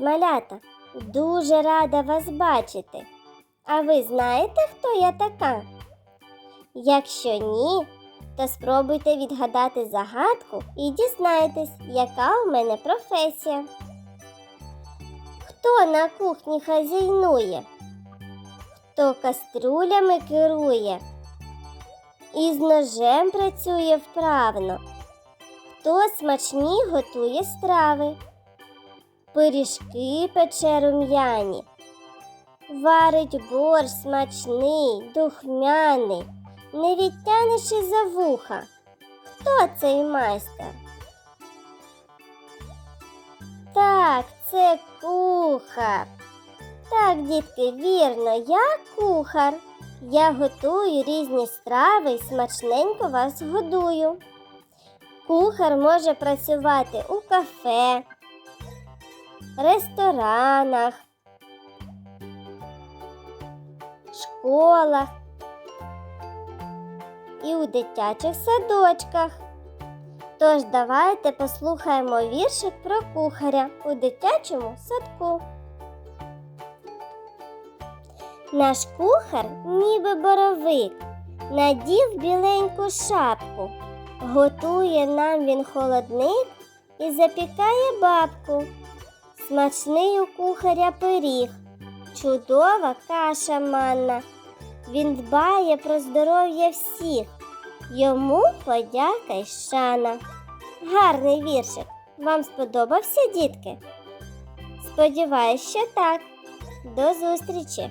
малята! Дуже рада вас бачити. А ви знаєте, хто я така? Якщо ні, то спробуйте відгадати загадку і дізнайтесь, яка у мене професія. Хто на кухні хазяйнує? Хто каструлями керує? І з ножем працює вправно? Хто смачні готує страви? Пиріжки пече рум'яні, варить борщ смачний, духмяний, не відтянеш і за вуха. Хто цей майстер? Так, це кухар. Так, дітки, вірно, я кухар. Я готую різні страви і смачненько вас годую. Кухар може працювати у кафе, ресторанах, школах і у дитячих садочках. Тож давайте послухаємо віршик про кухаря у дитячому садку. Наш кухар, ніби боровик, надів біленьку шапку, готує нам він холодник і запікає бабку. Смачний у кухаря пиріг, чудова каша манна. Він дбає про здоров'я всіх, йому подяка й шана. Гарний віршик. Вам сподобався, дітки? Сподіваюсь, що так. До зустрічі!